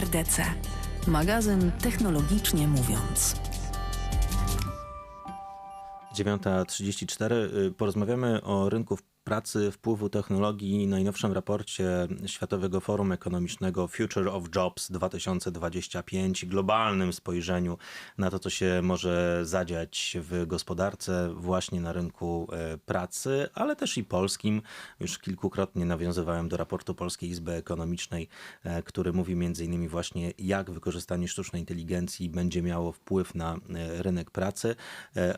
RDC. Magazyn Technologicznie Mówiąc. 9.34. Y, Porozmawiamy o rynku pracy, wpływu technologii. Najnowszym raporcie Światowego Forum Ekonomicznego Future of Jobs 2025, globalnym spojrzeniu na to, co się może zadziać w gospodarce, właśnie na rynku e, pracy, ale też i polskim. Już kilkukrotnie nawiązywałem do raportu Polskiej Izby Ekonomicznej, e, który mówi między innymi właśnie, jak wykorzystanie sztucznej inteligencji będzie miało wpływ na e, rynek pracy.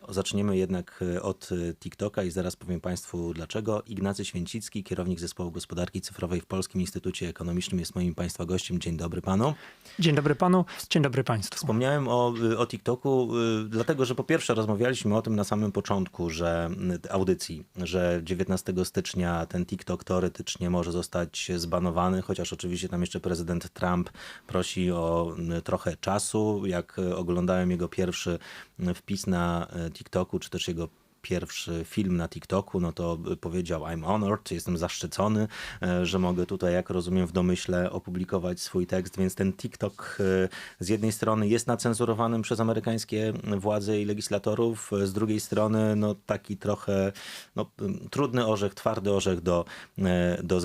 Zaczniemy jednak od TikToka i zaraz powiem Państwu dlaczego. Ignacy Święcicki, kierownik Zespołu Gospodarki Cyfrowej w Polskim Instytucie Ekonomicznym jest moim Państwa gościem. Dzień dobry Panu. Dzień dobry panu, dzień dobry państwu. Wspomniałem o, o TikToku, y, dlatego że po pierwsze rozmawialiśmy o tym na samym początku, że y, audycji, że 19 stycznia ten TikTok teoretycznie może zostać zbanowany, chociaż oczywiście tam jeszcze prezydent Trump prosi o y, trochę czasu. Jak y, oglądałem jego pierwszy y, wpis na y, TikToku, czy też jego pierwszy film na TikToku, no to powiedział I'm honored, jestem zaszczycony, e, że mogę tutaj, jak rozumiem, w domyśle opublikować swój tekst, więc ten TikTok e, z jednej strony jest nacenzurowanym przez amerykańskie władze i legislatorów, z drugiej strony no taki trochę no, trudny orzech, twardy orzech do, e, do,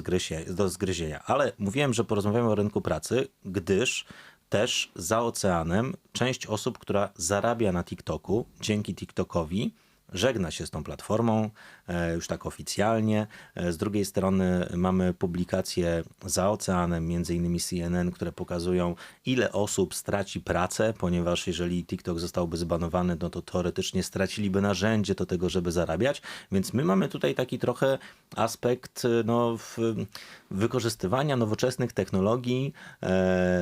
do zgryzienia. Ale mówiłem, że porozmawiamy o rynku pracy, gdyż też za oceanem część osób, która zarabia na TikToku dzięki TikTokowi, żegna się z tą platformą e, już tak oficjalnie. E, Z drugiej strony mamy publikacje za oceanem, między innymi CNN, które pokazują ile osób straci pracę, ponieważ jeżeli TikTok zostałby zbanowany, no to teoretycznie straciliby narzędzie do tego, żeby zarabiać. Więc my mamy tutaj taki trochę aspekt e, no, wykorzystywania nowoczesnych technologii.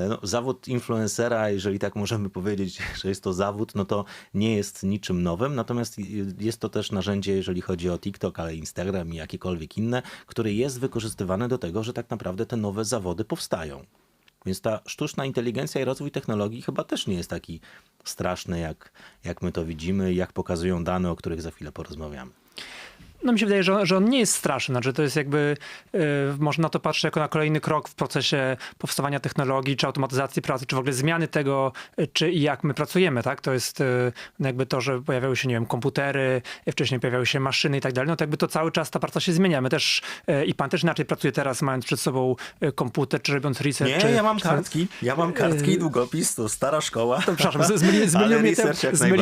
No, zawód influencera, jeżeli tak możemy powiedzieć, że jest to zawód, no to nie jest niczym nowym, natomiast jest to też narzędzie, jeżeli chodzi o TikTok, ale Instagram i jakiekolwiek inne, które jest wykorzystywane do tego, że tak naprawdę te nowe zawody powstają. Więc ta sztuczna inteligencja i rozwój technologii chyba też nie jest taki straszny, jak, jak my to widzimy, jak pokazują dane, o których za chwilę porozmawiamy. No mi się wydaje, że, że on nie jest straszny, znaczy to jest jakby, y, można na to patrzeć jako na kolejny krok w procesie powstawania technologii, czy automatyzacji pracy, czy w ogóle zmiany tego, y, czy i jak my pracujemy, tak? To jest y, no jakby to, że pojawiały się, nie wiem, komputery, wcześniej pojawiały się maszyny i tak dalej, no to jakby to cały czas ta praca się zmienia. My też, y, i pan też inaczej pracuje teraz, mając przed sobą komputer, czy robiąc research. Nie, czy, ja mam czy- kartki, ja mam kartki i długopis, to stara szkoła. To, przepraszam, z- zmyli, mnie te,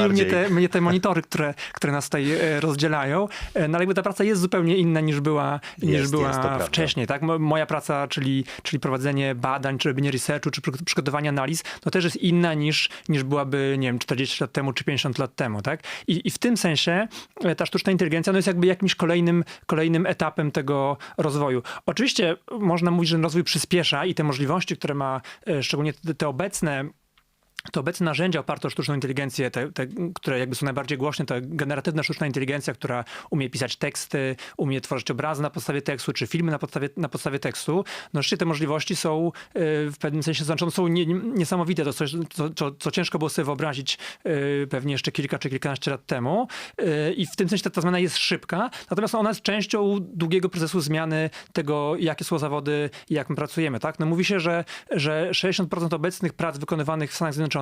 mnie, te, mnie te monitory, które, które nas tutaj e, rozdzielają. E, No ale jakby ta praca jest zupełnie inna niż była, niż Jest, była to prawda. wcześniej. Tak? Mo- Moja praca, czyli, czyli prowadzenie badań, czy robienie researchu, czy przy- przygotowanie analiz, no też jest inna niż, niż byłaby, nie wiem, 40 lat temu, czy 50 lat temu. Tak? I, I w tym sensie e, ta sztuczna inteligencja no jest jakby jakimś kolejnym, kolejnym etapem tego rozwoju. Oczywiście można mówić, że ten rozwój przyspiesza i te możliwości, które ma, e, szczególnie te obecne to obecne narzędzia oparte o sztuczną inteligencję, te, te, które jakby są najbardziej głośne, to generatywna sztuczna inteligencja, która umie pisać teksty, umie tworzyć obrazy na podstawie tekstu, czy filmy na podstawie, na podstawie tekstu. No rzeczywiście te możliwości są y, w pewnym sensie znaczące, są nie- niesamowite. To coś, co, co, co ciężko było sobie wyobrazić y, pewnie jeszcze kilka czy kilkanaście lat temu. Y, I w tym sensie ta, ta zmiana jest szybka, natomiast ona jest częścią długiego procesu zmiany tego, jakie są zawody i jak my pracujemy. Tak? No mówi się, że, że 60% obecnych prac wykonywanych w Stanach Zjednoczonych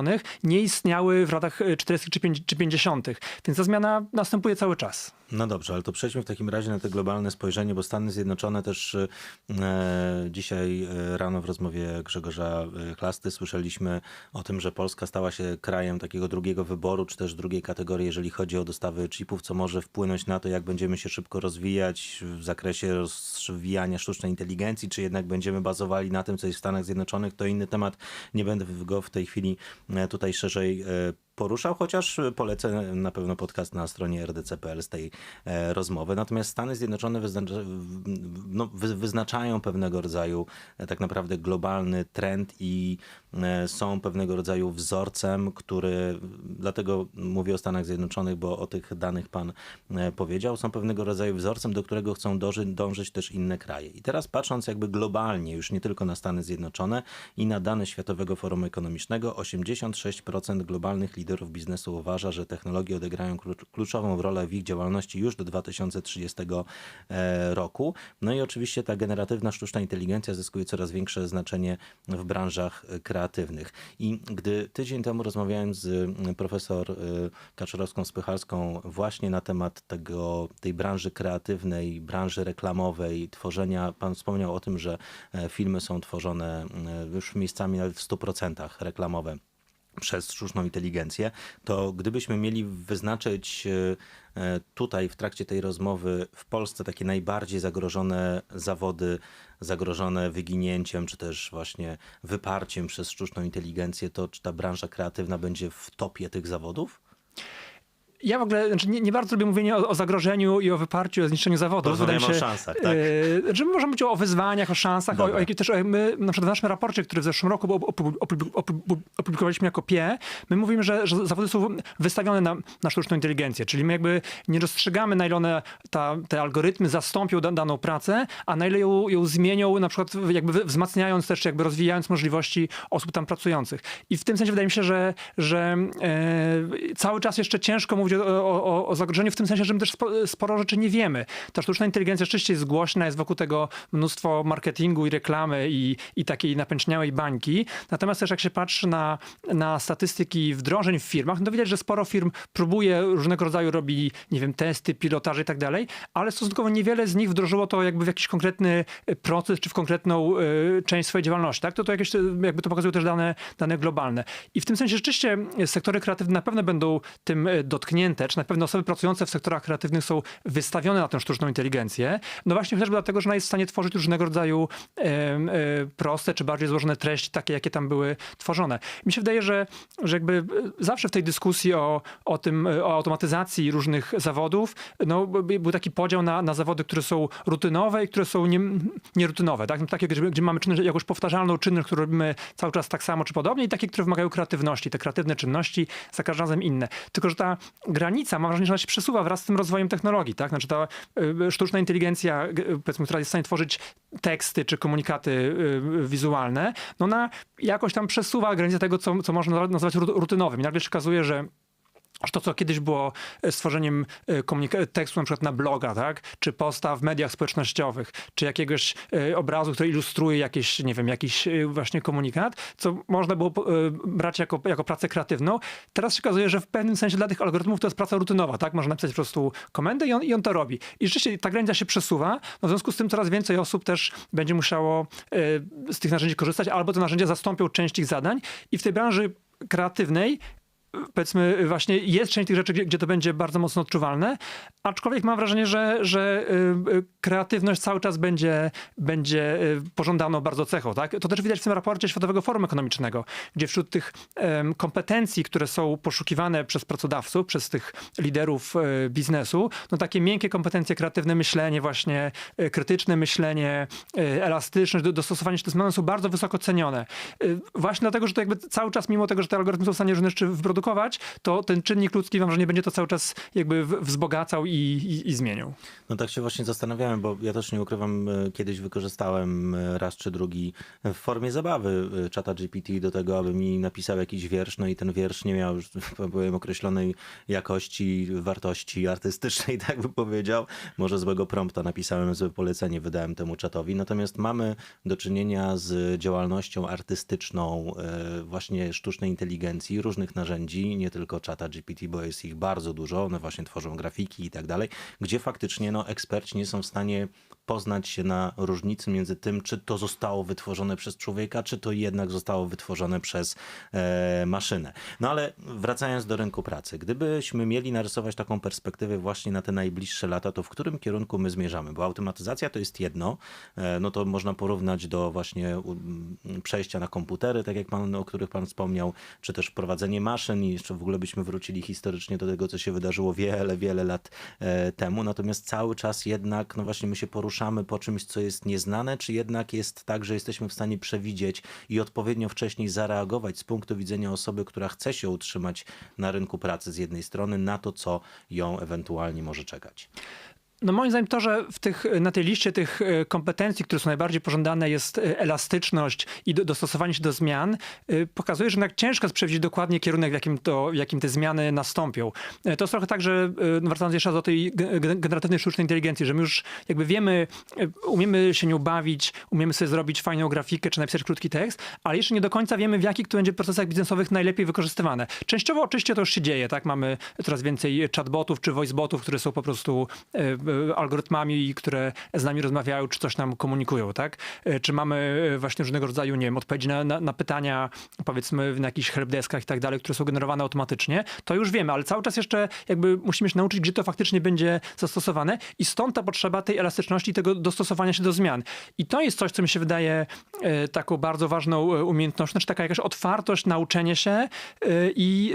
nie istniały w latach y, 40 czy 50, czy 50. Więc ta zmiana następuje cały czas. No dobrze, ale to przejdźmy w takim razie na te globalne spojrzenie, bo Stany Zjednoczone też e, dzisiaj e, rano w rozmowie Grzegorza e, Chlasty słyszeliśmy o tym, że Polska stała się krajem takiego drugiego wyboru, czy też drugiej kategorii, jeżeli chodzi o dostawy chipów, co może wpłynąć na to, jak będziemy się szybko rozwijać w zakresie rozwijania sztucznej inteligencji, czy jednak będziemy bazowali na tym, co jest w Stanach Zjednoczonych, to inny temat. Nie będę go w tej chwili e, tutaj szerzej e, poruszał, chociaż polecę na pewno podcast na stronie rdc.pl z tej e, rozmowy. Natomiast Stany Zjednoczone wyznacza, no, wy, wyznaczają pewnego rodzaju e, tak naprawdę globalny trend i e, są pewnego rodzaju wzorcem, który, dlatego mówię o Stanach Zjednoczonych, bo o tych danych pan powiedział, są pewnego rodzaju wzorcem, do którego chcą dąży, dążyć też inne kraje. I teraz patrząc jakby globalnie, już nie tylko na Stany Zjednoczone i na dane Światowego Forum Ekonomicznego, 86% globalnych liderów biznesu uważa, że technologie odegrają klucz- kluczową rolę w ich działalności już do 2030 e, roku. No i oczywiście ta generatywna sztuczna inteligencja zyskuje coraz większe znaczenie w branżach e, kreatywnych. I gdy tydzień temu rozmawiałem z profesor e, Kaczorowską-Spychalską właśnie na temat tego, tej branży kreatywnej, branży reklamowej, tworzenia, pan wspomniał o tym, że filmy są tworzone już miejscami nawet w 100% reklamowe przez sztuczną inteligencję, to gdybyśmy mieli wyznaczyć e, e, tutaj w trakcie tej rozmowy w Polsce takie najbardziej zagrożone zawody, zagrożone wyginięciem, czy też właśnie wyparciem przez sztuczną inteligencję, to czy ta branża kreatywna będzie w topie tych zawodów? Ja w ogóle znaczy nie, nie bardzo lubię mówienie o, o zagrożeniu i o wyparciu, o zniszczeniu. Rozmawiamy Wydaje mi o szansach, tak? że my możemy mówić o, o wyzwaniach, o szansach, o, Dobra. o jakich też o- my na przykład w naszym raporcie, który w zeszłym roku opu- opu- opu- opu- opublikowaliśmy jako PIE, my mówimy, że, że zawody są wystawione na, na sztuczną inteligencję, czyli my jakby nie dostrzegamy, na ile one, ta, te algorytmy zastąpią da, daną pracę, a na ile ją, ją zmienią, na przykład jakby wzmacniając też, jakby rozwijając możliwości osób tam pracujących. I w tym sensie wydaje mi się, że, że e, cały czas jeszcze ciężko mówić o, o, o, o zagrożeniu, w tym sensie, że my też spo, sporo rzeczy nie wiemy. Ta sztuczna inteligencja rzeczywiście jest głośna, jest wokół tego mnóstwo marketingu i reklamy i, i takiej napęczniałej bańki. Natomiast też jak się patrzy na, na statystyki wdrożeń w firmach, no to widać, że sporo firm próbuje różnego rodzaju, robi, nie wiem, testy, pilotaże i tak dalej, ale stosunkowo niewiele z nich wdrożyło to jakby w jakiś konkretny e, proces, czy w konkretną e, część swojej działalności. Tak? To, to jakieś, e, jakby to pokazują też dane, dane globalne. I w tym sensie rzeczywiście sektory kreatywne na pewno będą tym e, dotknięte, czy na pewno osoby pracujące w sektorach kreatywnych są wystawione na tę sztuczną inteligencję. No właśnie chociażby dlatego, że ona jest w stanie tworzyć różnego rodzaju e, proste, czy bardziej złożone treści, takie jakie tam były tworzone. Mi się wydaje, że, że jakby e, zawsze w tej dyskusji o, o tym, e, o automatyzacji różnych zawodów, no by- był taki podział na, na zawody, które są rutynowe i które są nie, nierutynowe, tak? No, takie, gdzie, gdzie mamy czynność, jakąś powtarzalną czynność, którą robimy cały czas tak samo czy podobnie i takie, które wymagają kreatywności. Te kreatywne czynności za każdym razem inne. Tylko, że ta granica, mam wrażenie, że ona się przesuwa wraz z tym rozwojem technologii, tak? Znaczy ta y, sztuczna inteligencja, g- powiedzmy, która jest w stanie tworzyć teksty czy komunikaty y, wizualne, no ona jakoś tam przesuwa granicę tego, co, co można nazwać ru- rutynowym. I nagle się okazuje, że że to, co kiedyś było e, stworzeniem e, komunika- tekstu na przykład na bloga, tak? czy posta w mediach społecznościowych, czy jakiegoś e, obrazu, który ilustruje jakieś, nie wiem, jakiś e, właśnie komunikat, co można było e, brać jako, jako pracę kreatywną. Teraz się okazuje, że w pewnym sensie dla tych algorytmów to jest praca rutynowa, tak? Można napisać po prostu komendę i on, i on to robi. I rzeczywiście ta granica się przesuwa, no w związku z tym coraz więcej osób też będzie musiało e, z tych narzędzi korzystać, albo te narzędzia zastąpią część ich zadań i w tej branży kreatywnej powiedzmy właśnie jest część tych rzeczy, gdzie, gdzie to będzie bardzo mocno odczuwalne, aczkolwiek mam wrażenie, że, że y, y, kreatywność cały czas będzie, będzie y, pożądaną bardzo cechą. Tak? To też widać w tym raporcie Światowego Forum Ekonomicznego, gdzie wśród tych kompetencji, które są poszukiwane przez pracodawców, przez tych liderów biznesu, no takie miękkie kompetencje, kreatywne myślenie, właśnie krytyczne myślenie, elastyczność, do- dostosowanie się do zmian są bardzo wysoko cenione. Właśnie dlatego, że to jakby cały czas, mimo tego, że te algorytmy są w stanie różne rzeczy wyprodukować, to ten czynnik ludzki, mam wrażenie, będzie to cały czas jakby wzbogacał i, i, i zmieniał. No tak się właśnie zastanawiałem, bo ja też nie ukrywam, e, kiedyś wykorzystałem e, raz czy drugi w formie zabawy e, czata GPT do tego, aby mi napisał jakiś wiersz, no i ten wiersz nie miał, już powiem, określonej jakości, wartości artystycznej, tak by powiedział. Może złego prompta napisałem, złe polecenie wydałem temu czatowi. Natomiast mamy do czynienia z działalnością artystyczną właśnie sztucznej inteligencji, różnych narzędzi, nie tylko czata GPT, bo jest ich bardzo dużo, one właśnie tworzą grafiki i tak dalej, gdzie faktycznie no, eksperci nie są w stanie poznać się na różnicy między tym, czy to zostało wytworzone przez człowieka, czy to jednak zostało wytworzone przez e, maszynę. No ale wracając do rynku pracy, gdybyśmy mieli narysować taką perspektywę właśnie na te najbliższe lata, to w którym kierunku my zmierzamy? Bo automatyzacja to jest jedno, e, no to można porównać do właśnie przejścia na komputery, tak jak pan, o których pan wspomniał, czy też wprowadzenie maszyn i jeszcze w ogóle byśmy wrócili historycznie do tego, co się wydarzyło wiele, wiele lat e, temu. Natomiast cały czas jednak, no właśnie my się poruszamy po czymś, co jest nieznane, czy jednak jest tak, że jesteśmy w stanie przewidzieć i odpowiednio wcześniej zareagować z punktu widzenia osoby, która chce się utrzymać na rynku pracy z jednej strony, na to, co ją ewentualnie może czekać. No moim zdaniem to, że w tych, na tej liście tych e, kompetencji, które są najbardziej pożądane jest e, elastyczność i do, dostosowanie się do zmian, e, pokazuje, że jednak ciężko jest przewidzieć dokładnie kierunek, w jakim, to, w jakim te zmiany nastąpią. To jest trochę tak, że no wracając jeszcze do tej ge- ge- generatywnej sztucznej inteligencji, że my już jakby wiemy, umiemy się nią bawić, umiemy sobie zrobić fajną grafikę, czy napisać krótki tekst, ale jeszcze nie do końca wiemy, w jakich to będzie procesach biznesowych najlepiej wykorzystywane. Częściowo oczywiście to już się dzieje, tak? Mamy coraz więcej chatbotów czy voicebotów, które są po prostu algorytmami, które z nami rozmawiają, czy coś nam komunikują, tak? E, Czy mamy e, właśnie różnego rodzaju, nie wiem, odpowiedzi na, na, na pytania, powiedzmy na jakichś helpdeskach i tak dalej, które są generowane automatycznie, to już wiemy, ale cały czas jeszcze jakby musimy się nauczyć, gdzie to faktycznie będzie zastosowane i stąd ta potrzeba tej elastyczności tego dostosowania się do zmian. I to jest coś, co mi się wydaje taką bardzo ważną umiejętnością, znaczy taka jakaś otwartość na uczenie się i,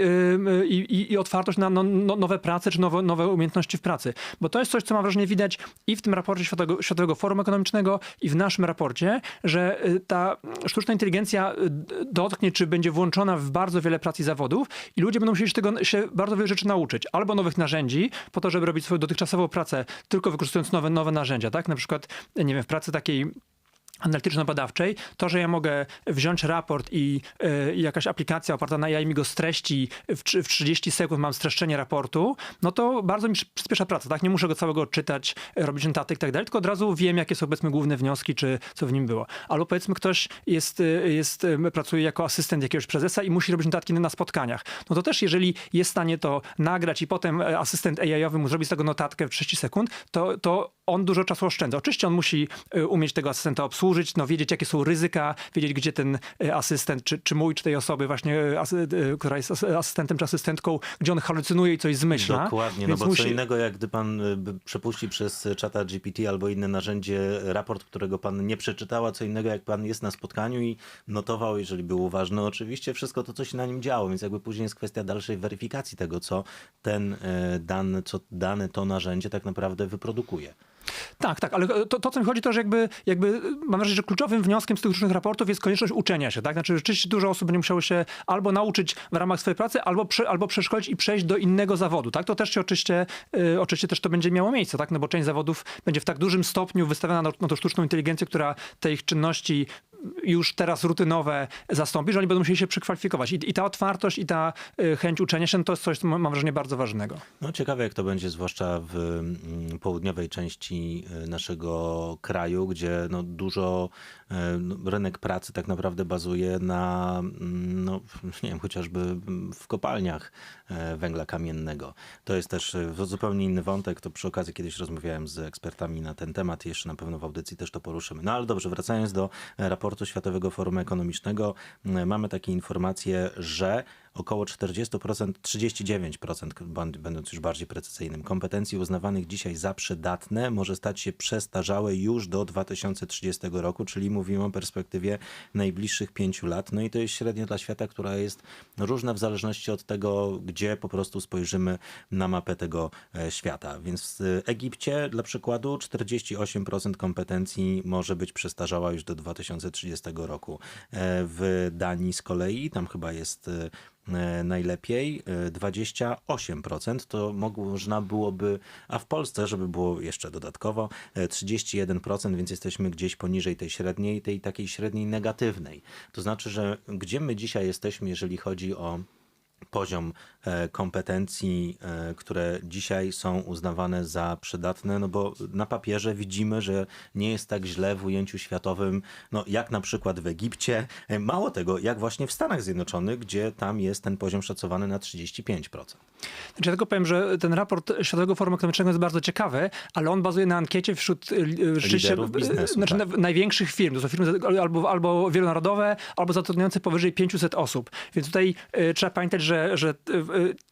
i, i, i otwartość na no, no, nowe prace, czy nowe, nowe umiejętności w pracy. Bo to jest coś, co mam wrażenie widać i w tym raporcie Światowego, Światowego Forum Ekonomicznego, i w naszym raporcie, że e, ta sztuczna inteligencja d- dotknie, czy będzie włączona w bardzo wiele prac i zawodów i ludzie będą musieli się tego się bardzo wiele rzeczy nauczyć. Albo nowych narzędzi, po to, żeby robić swoją dotychczasową pracę, tylko wykorzystując nowe, nowe narzędzia, tak? Na przykład, nie wiem, w pracy takiej analityczno-badawczej, to, że ja mogę wziąć raport i y, jakaś aplikacja oparta na AI mi go streści w, w 30 sekund mam streszczenie raportu, no to bardzo mi przy- przyspiesza pracę, tak? Nie muszę go całego czytać, y, robić notatek i tak dalej, tylko od razu wiem, jakie są powiedzmy główne wnioski, czy co w nim było. Albo powiedzmy ktoś jest, y, jest, pracuje jako asystent jakiegoś prezesa i musi robić notatki na spotkaniach. No to też jeżeli jest w stanie to nagrać i potem e, asystent AI-owy mu zrobi z tego notatkę w 30 sekund, to, to on dużo czasu oszczędza. Oczywiście on musi y, umieć tego asystenta obsłużyć, no, wiedzieć, jakie są ryzyka, wiedzieć, gdzie ten y, asystent, czy, czy mój, czy tej osoby właśnie, y, asy- która jest as- asystentem czy asystentką, gdzie on halucynuje i coś zmyśla. Dokładnie, no bo musi... co innego, jak gdy pan przepuści przez czata GPT albo inne narzędzie raport, którego pan nie przeczytał, a co innego, jak pan jest na spotkaniu i notował, jeżeli był uważny, oczywiście wszystko to, co się na nim działo, więc jakby później jest kwestia dalszej weryfikacji tego, co ten dany, co dane to narzędzie tak naprawdę wyprodukuje. Tak, tak, ale to, to co mi chodzi, to że jakby, jakby mam wrażenie, że kluczowym wnioskiem z tych różnych raportów jest konieczność uczenia się, tak? Znaczy rzeczywiście dużo osób będzie musiało się albo nauczyć w ramach swojej pracy, albo, prze, albo przeszkolić i przejść do innego zawodu, tak? To też się oczywiście, y, oczywiście też to będzie miało miejsce, tak? No bo część zawodów będzie w tak dużym stopniu wystawiona na, na tą sztuczną inteligencję, która te ich czynności już teraz rutynowe zastąpi, że oni będą musieli się przekwalifikować. I, i ta otwartość i ta y, chęć uczenia się, no to jest coś, co mam wrażenie bardzo ważnego. No ciekawe, jak to będzie, zwłaszcza w mm, południowej części y, naszego kraju, gdzie no, dużo rynek pracy tak naprawdę bazuje na, mm, no, nie wiem, chociażby w kopalniach e, węgla kamiennego. To jest też y, zupełnie inny wątek, to przy okazji kiedyś rozmawiałem z ekspertami na ten temat, jeszcze na pewno w audycji też to poruszymy. No ale dobrze, wracając do e, raportu Światowego Forum Ekonomicznego, mamy takie informacje, że około 40%, 39%, bądź- będąc już bardziej precyzyjnym, kompetencji uznawanych dzisiaj za przydatne może stać się przestarzałe już do 2030 roku, czyli mówimy o perspektywie najbliższych pięciu lat. No i to jest średnia dla świata, która jest różna w zależności od tego, gdzie po prostu spojrzymy na mapę tego e, świata. Więc w Egipcie dla przykładu 48% kompetencji może być przestarzała już do 2030 roku. E, W Danii z kolei, tam chyba jest e, e, najlepiej, e, 28% to można byłoby, a w Polsce, żeby było jeszcze dodatkowo, e, 31%, więc jesteśmy gdzieś poniżej tej średniej, tej takiej średniej negatywnej. To znaczy, że gdzie my dzisiaj jesteśmy, jeżeli chodzi o poziom e, kompetencji, e, które dzisiaj są uznawane za przydatne, no bo na papierze widzimy, że nie jest tak źle w ujęciu światowym, no jak na przykład w Egipcie, E, mało tego, jak właśnie w Stanach Zjednoczonych, gdzie tam jest ten poziom szacowany na 35%. Znaczy, ja tylko powiem, że ten raport Światowego Forum Ekonomicznego jest bardzo ciekawy, ale on bazuje na ankiecie wśród Liderów biznesu, znaczy tak. na- największych firm. To są firmy albo, albo wielonarodowe, albo zatrudniające powyżej 500 osób. Więc tutaj trzeba pamiętać, że, że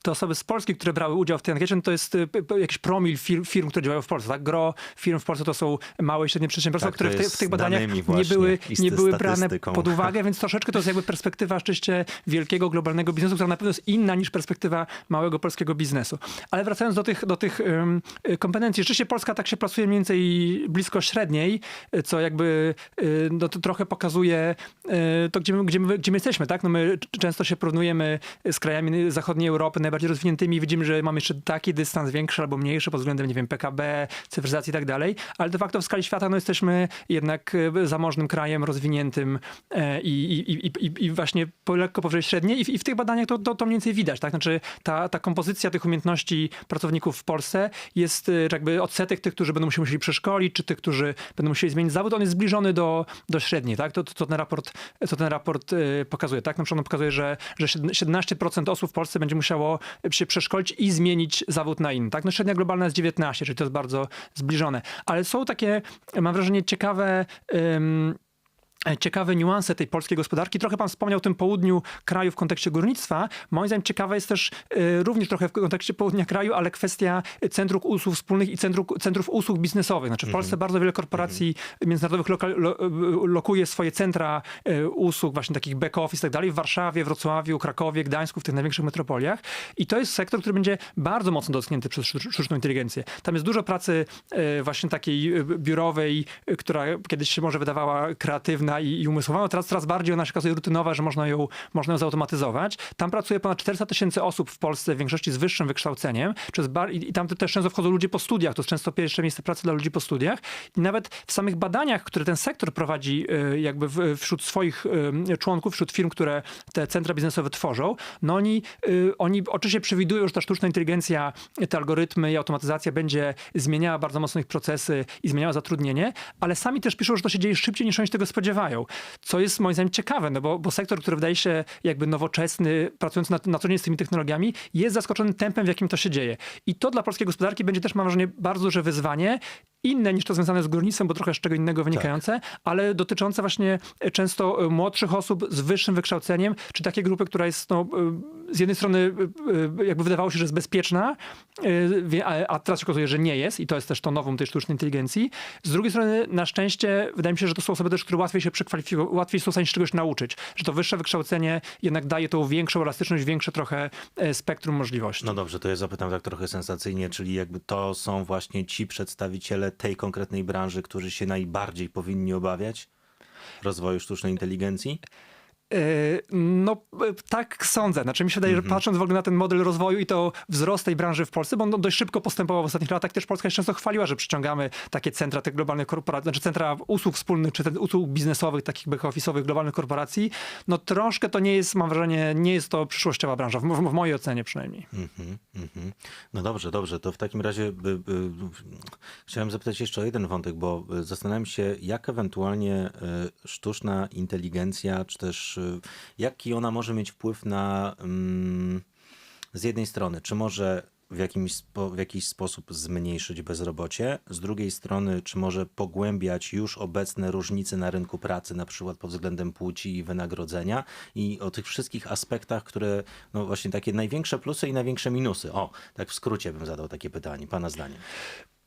te osoby z Polski, które brały udział w tej ankiecie, no to jest y, jakiś promil firm, firm, które działają w Polsce. Tak? Gro firm w Polsce to są małe i średnie przedsiębiorstwa, Tak, które w, te, w tych badaniach nie były, nie były brane pod uwagę, więc troszeczkę to jest jakby perspektywa rzeczywiście wielkiego, globalnego biznesu, która na pewno jest inna niż perspektywa małego polskiego biznesu. Ale wracając do tych, do tych y, kompetencji, rzeczywiście Polska tak się plasuje mniej więcej blisko średniej, y, co jakby y, no, to trochę pokazuje to gdzie, my- gdzie, my, gdzie my jesteśmy, tak? No my często się porównujemy z krajami zachodniej Europy, najbardziej rozwiniętymi widzimy, że mamy jeszcze taki dystans większy albo mniejszy pod względem, nie wiem, PKB, cyfryzacji i tak dalej, ale de facto w skali świata no jesteśmy jednak e, zamożnym krajem, rozwiniętym e, i, i, i, i, właśnie lekko powyżej średniej i w, tych badaniach to, to, to mniej więcej widać, tak? Znaczy ta, ta kompozycja tych umiejętności pracowników w Polsce jest e, jakby odsetek tych, którzy będą się musieli przeszkolić, czy tych, którzy będą musieli zmienić zawód, on jest zbliżony do, do średniej, tak? To, to, to ten raport, ten raport pokazuje, tak? Na przykład on pokazuje, że, że 17% osób w Polsce będzie musiało się przeszkolić i zmienić zawód na inny, tak? No średnia globalna jest 19, czyli to jest bardzo zbliżone. Ale są takie, mam wrażenie, ciekawe... ciekawe niuanse tej polskiej gospodarki. Trochę pan wspomniał o tym południu kraju w kontekście górnictwa. Moim zdaniem ciekawa jest też e, również trochę w kontekście południa kraju, ale kwestia centrów usług wspólnych i centrów, centrów usług biznesowych. Znaczy w Polsce bardzo wiele korporacji międzynarodowych lokal, lo, e, lokuje swoje centra e, usług, właśnie takich back office i tak dalej w Warszawie, Wrocławiu, Krakowie, Gdańsku, w tych największych metropoliach. I to jest sektor, który będzie bardzo mocno dotknięty przez sztu- sztuczną inteligencję. Tam jest dużo pracy e, właśnie takiej e, biurowej, e, która kiedyś się może wydawała kreatywna i, i umysłowa, teraz coraz bardziej ona się okazuje rutynowa, że można ją, można ją zautomatyzować. Tam pracuje ponad 400 tysięcy osób w Polsce, w większości z wyższym wykształceniem. Bar- i, tam też często wchodzą ludzie po studiach. To jest często pierwsze miejsce pracy dla ludzi po studiach. I nawet w samych badaniach, które ten sektor prowadzi e, jakby w, wśród swoich e, członków, wśród firm, które te centra biznesowe tworzą, no oni, e, oni oczywiście przewidują, że ta sztuczna inteligencja, te algorytmy i automatyzacja będzie zmieniała bardzo mocno ich procesy i zmieniała zatrudnienie, ale sami też piszą, że to się dzieje szybciej niż oni się tego spodziewają. Co jest moim zdaniem ciekawe, no bo, bo sektor, który wydaje się jakby nowoczesny, pracujący na, na co dzień z tymi technologiami, jest zaskoczony tempem, w jakim to się dzieje. I to dla polskiej gospodarki będzie też, mam wrażenie, bardzo duże wyzwanie, inne niż to związane z górnictwem, bo trochę z czego innego wynikające, ale dotyczące właśnie e, często e, młodszych osób z wyższym wykształceniem, czy takiej grupy, która jest no, e, z jednej strony jakby wydawało się, że jest bezpieczna, a teraz się okazuje, że nie jest i to jest też to nowum tej sztucznej inteligencji. Z drugiej strony na szczęście wydaje mi się, że to są osoby też, które łatwiej się przekwalifikują, łatwiej są w stanie się czegoś nauczyć, że to wyższe wykształcenie jednak daje tą większą elastyczność, większe trochę spektrum możliwości. No dobrze, to ja zapytam tak trochę sensacyjnie, czyli jakby to są właśnie ci przedstawiciele tej konkretnej branży, którzy się najbardziej powinni obawiać rozwoju sztucznej inteligencji? E, No, e, tak sądzę. Znaczy mi się wydaje, że patrząc w ogóle na ten model rozwoju i to wzrost tej branży w Polsce, bo on dość szybko postępował w ostatnich latach, też Polska się często chwaliła, że przyciągamy takie centra tych globalnych korporacji, znaczy centra usług wspólnych, czy usług biznesowych, takich back-office'owych globalnych korporacji. No troszkę to nie jest, mam wrażenie, nie jest to przyszłościowa branża, w, w, mojej ocenie przynajmniej. Mhm, mhm. No dobrze, dobrze. To w takim razie by, by, chciałem zapytać jeszcze o jeden wątek, bo y, zastanawiam się, jak ewentualnie y, sztuczna inteligencja, czy też y, jaki ona może mieć wpływ na mm, z jednej strony, czy może w jakimś, w jakiś sposób zmniejszyć bezrobocie, z drugiej strony, czy może pogłębiać już obecne różnice na rynku pracy, na przykład pod względem płci i wynagrodzenia i o tych wszystkich aspektach, które, no właśnie takie największe plusy i największe minusy. O, tak w skrócie bym zadał takie pytanie, pana zdaniem.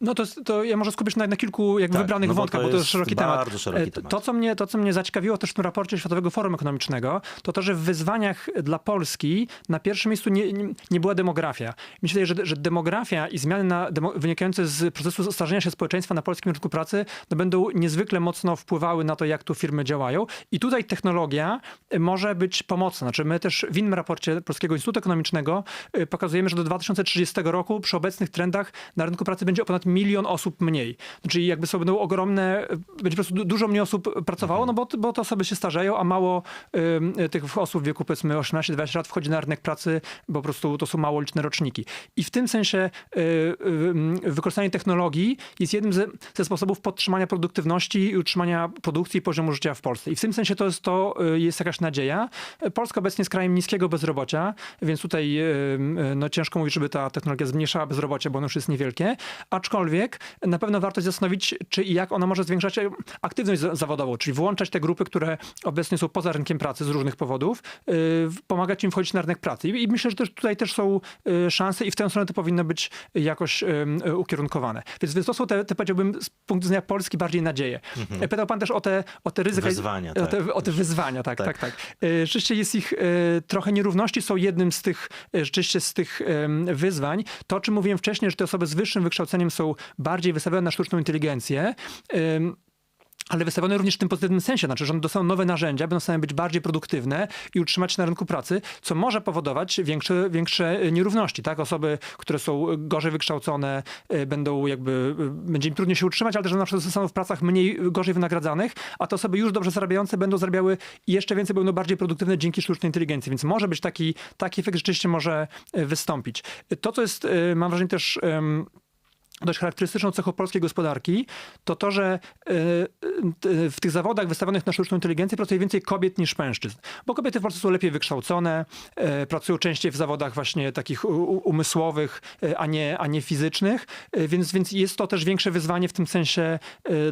No to, to ja może skupię się na, na kilku jakby Tak, wybranych no bo wątkach, bo to jest szeroki temat. szeroki E, temat. To co, mnie, to, co mnie zaciekawiło też w tym raporcie Światowego Forum Ekonomicznego, to to, że w wyzwaniach dla Polski na pierwszym miejscu nie, nie, nie była demografia. Myślę, że, że demografia i zmiany na, demo, wynikające z procesu starzenia się społeczeństwa na polskim rynku pracy no będą niezwykle mocno wpływały na to, jak tu firmy działają. I tutaj technologia e, może być pomocna. Znaczy my też w innym raporcie Polskiego Instytutu Ekonomicznego e, pokazujemy, że do 2030 roku przy obecnych trendach na rynku pracy będzie o ponad milion osób mniej. Czyli jakby są będą ogromne, będzie po prostu du- dużo mniej osób pracowało, no bo, bo te osoby się starzeją, a mało ym, tych osób w wieku powiedzmy 18-20 lat wchodzi na rynek pracy, bo po prostu to są mało liczne roczniki. I w tym sensie y, y, wykorzystanie technologii jest jednym ze, ze sposobów podtrzymania produktywności i utrzymania produkcji i poziomu życia w Polsce. I w tym sensie to jest, to y, jest jakaś nadzieja. Polska obecnie jest krajem niskiego bezrobocia, więc tutaj y, y, no, ciężko mówić, żeby ta technologia zmniejszała bezrobocie, bo ono już jest niewielkie. Aczkolwiek na pewno warto się zastanowić, czy i jak ona może zwiększać aktywność za- zawodową, czyli włączać te grupy, które obecnie są poza rynkiem pracy z różnych powodów, y, pomagać im wchodzić na rynek pracy. I, myślę, że też tutaj też są y, szanse i w tę stronę to powinno być jakoś y, ukierunkowane. Więc, więc to są te, te, powiedziałbym, z punktu widzenia Polski bardziej nadzieje. E, Pytał pan też o te, o te ryzyka. Wyzwania, o tak. te, o te wyzwania, tak, Tak. tak, tak. E, Rzeczywiście jest ich e, trochę nierówności, są jednym z tych, rzeczywiście z tych wyzwań. To, o czym mówiłem wcześniej, że te osoby z wyższym wykształceniem są bardziej wystawione na sztuczną inteligencję. ale wystawione również w tym pozytywnym sensie, znaczy, że one dostaną nowe narzędzia, będą w stanie być bardziej produktywne i utrzymać się na rynku pracy, co może powodować większe, większe e, nierówności, tak? Osoby, które są gorzej wykształcone, e, będą jakby, e, będzie im trudniej się utrzymać, ale też na przykład zostaną w pracach mniej, gorzej wynagradzanych, a te osoby już dobrze zarabiające będą zarabiały jeszcze więcej, będą bardziej produktywne dzięki sztucznej inteligencji, więc może być taki, taki efekt rzeczywiście może wystąpić. To, co jest, mam wrażenie też... em, dość charakterystyczną cechą polskiej gospodarki, to to, że e, e, w tych zawodach wystawionych na sztuczną inteligencję pracuje więcej kobiet niż mężczyzn. Bo kobiety w Polsce są lepiej wykształcone, e, pracują częściej w zawodach właśnie takich umysłowych, a nie, a nie fizycznych, więc, więc jest to też większe wyzwanie w tym sensie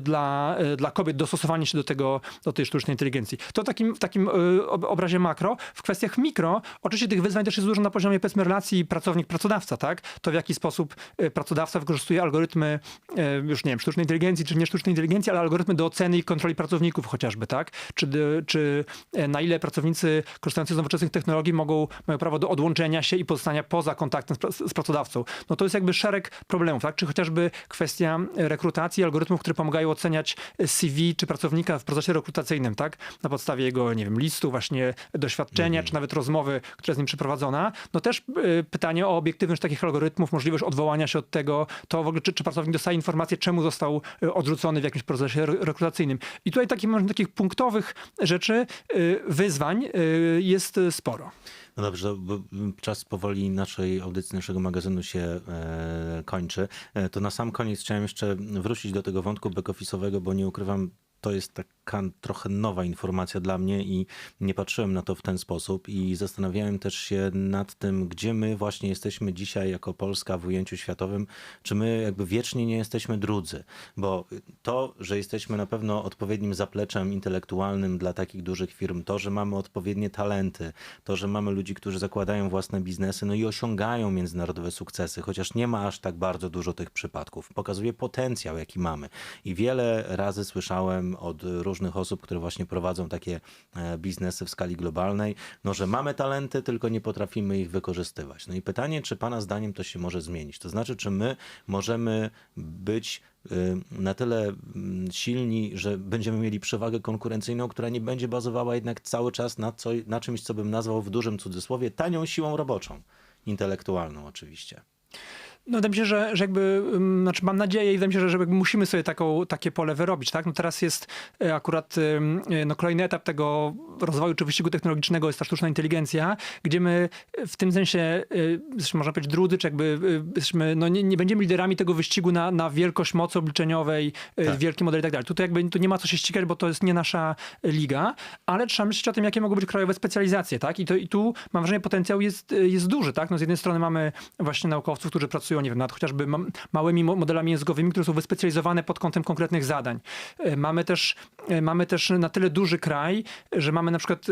dla, dla kobiet, dostosowanie się do, tego, do tej sztucznej inteligencji. To takim, w takim ob- obrazie makro. W kwestiach mikro, oczywiście tych wyzwań też jest dużo na poziomie powiedzmy relacji pracownik-pracodawca, tak? To w jaki sposób pracodawca wykorzystuje algorytmy, e, już nie wiem, sztucznej inteligencji, czy nie sztucznej inteligencji, ale algorytmy do oceny i kontroli pracowników chociażby, tak? Czy, czy e, na ile pracownicy korzystający z nowoczesnych technologii mogą, mają prawo do odłączenia się i pozostania poza kontaktem z, pra- z pracodawcą. No to jest jakby szereg problemów, tak? Czy chociażby kwestia rekrutacji, algorytmów, które pomagają oceniać CV czy pracownika w procesie rekrutacyjnym, tak? Na podstawie jego, nie wiem, listu, właśnie doświadczenia, czy nawet rozmowy, która z nim przeprowadzona. No też y, pytanie o obiektywność takich algorytmów, możliwość odwołania się od tego, to ogóle, czy, czy pracownik dostaje informację, czemu został y, odrzucony w jakimś procesie re- rekrutacyjnym. I tutaj takich, takich punktowych rzeczy, y, wyzwań y, jest sporo. No dobrze, czas powoli naszej audycji, naszego magazynu się e, kończy. E, to na sam koniec chciałem jeszcze wrócić do tego wątku back-office'owego, bo nie ukrywam, to jest taka trochę nowa informacja dla mnie i nie patrzyłem na to w ten sposób i zastanawiałem też się nad tym, gdzie my właśnie jesteśmy dzisiaj jako Polska w ujęciu światowym, czy my jakby wiecznie nie jesteśmy drudzy, bo to, że jesteśmy na pewno odpowiednim zapleczem intelektualnym dla takich dużych firm, to, że mamy odpowiednie talenty, to, że mamy ludzi, którzy zakładają własne biznesy, no i osiągają międzynarodowe sukcesy, chociaż nie ma aż tak bardzo dużo tych przypadków. Pokazuje potencjał, jaki mamy. I wiele razy słyszałem od różnych osób, które właśnie prowadzą takie e, biznesy w skali globalnej, no że mamy talenty, tylko nie potrafimy ich wykorzystywać. No i pytanie, czy Pana zdaniem to się może zmienić? To znaczy, czy my możemy być y, na tyle mm, silni, że będziemy mieli przewagę konkurencyjną, która nie będzie bazowała jednak cały czas na, co, na czymś, co bym nazwał w dużym cudzysłowie tanią siłą roboczą. Intelektualną oczywiście. No wydaje mi się, że, że jakby, znaczy mam nadzieję i wydaje mi się, że, że musimy sobie taką, takie pole wyrobić, tak? No teraz jest e, akurat e, no kolejny etap tego rozwoju czy wyścigu technologicznego jest ta sztuczna inteligencja, gdzie my w tym sensie można powiedzieć, drudzy, czy jakby jesteśmy, no nie, nie będziemy liderami tego wyścigu na, na wielkość mocy obliczeniowej, tak. Tak. wielki model i tak dalej. Tutaj jakby tu nie ma co się ścigać, bo to jest nie nasza liga, ale trzeba myśleć o tym, jakie mogą być krajowe specjalizacje, tak? I, to, i tu mam wrażenie, potencjał jest, jest duży, tak? No z jednej strony mamy właśnie naukowców, którzy pracują, nie wiem, nad chociażby ma- małymi mo- modelami językowymi, które są wyspecjalizowane pod kątem konkretnych zadań. E, Mamy też, e, mamy też na tyle duży kraj, że mamy na przykład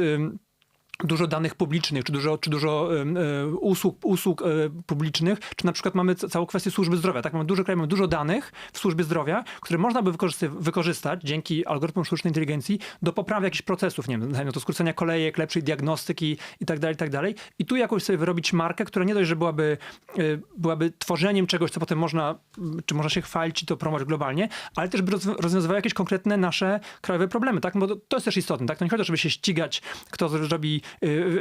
dużo danych publicznych, czy dużo, czy dużo e, usług, usług e, publicznych, czy na przykład mamy ca- całą kwestię służby zdrowia. Tak, mamy duży kraj, mamy dużo danych w służbie zdrowia, które można by wykorzystać dzięki algorytmom sztucznej inteligencji do poprawy jakichś procesów, nie wiem, to skrócenia kolejek, lepszej diagnostyki i tak dalej, i tak dalej. I tu jakoś sobie wyrobić markę, która nie dość, że byłaby, e, byłaby tworzeniem czegoś, co potem można, czy można się chwalić i to promować globalnie, ale też by rozw- rozwiązywało jakieś konkretne nasze krajowe problemy, tak? Bo to, jest też istotne, tak? To nie chodzi o to, żeby się ścigać, kto zrobi y,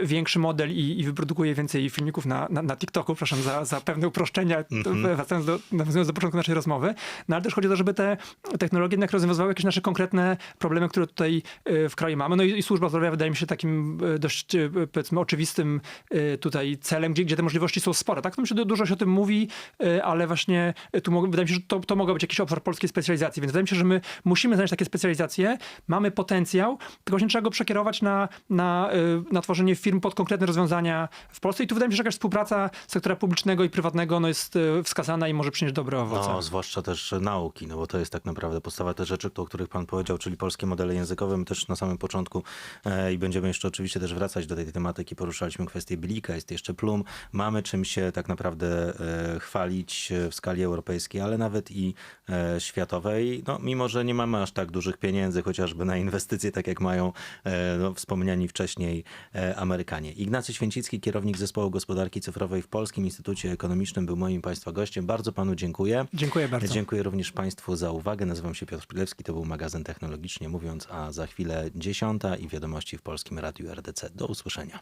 większy model i, i wyprodukuje więcej filmików na, na, na TikToku, przepraszam za, za pewne uproszczenia, mm wracając do, do początku naszej rozmowy, no ale też chodzi o to, żeby te technologie jednak rozwiązywały jakieś nasze konkretne problemy, które tutaj y, w kraju mamy. No i, i służba zdrowia wydaje mi się takim y, dość, y, powiedzmy, oczywistym y, tutaj celem, gdzie, gdzie te możliwości są spore. Tak, to mi się du- dużo się o tym mówi, y, ale właśnie tu mo- wydaje mi się, że to, to mogła być jakiś obszar polskiej specjalizacji, więc wydaje mi się, że my musimy znaleźć takie specjalizacje, mamy potencjał, tylko właśnie trzeba go przekierować na, na, y, na tworzenie firm pod konkretne rozwiązania w Polsce i tu wydaje mi się, że jakaś współpraca sektora publicznego i prywatnego no, jest y, wskazana i może przynieść dobre owoce. No, zwłaszcza też nauki, no bo to jest tak naprawdę podstawa te rzeczy, o których pan powiedział, czyli polskie modele językowe. My też na samym początku e, i będziemy jeszcze oczywiście też wracać do tej tematyki, poruszaliśmy kwestię Blika, jest jeszcze Plum. Mamy czym się tak naprawdę e, chwalić e, w skali europejskiej, ale nawet i e, światowej. No, mimo, że nie mamy aż tak dużych pieniędzy chociażby na inwestycje, tak jak mają e, no, wspomniani wcześniej e, Amerykanie. Ignacy Święcicki, kierownik Zespołu Gospodarki Cyfrowej w Polskim Instytucie Ekonomicznym był moim Państwa gościem. Bardzo Panu dziękuję. Dziękuję bardzo. Dziękuję również Państwu za uwagę. Nazywam się Piotr Pilewski, to był magazyn Technologicznie Mówiąc, a za chwilę dziesiąta i wiadomości w Polskim Radiu RDC. Do usłyszenia.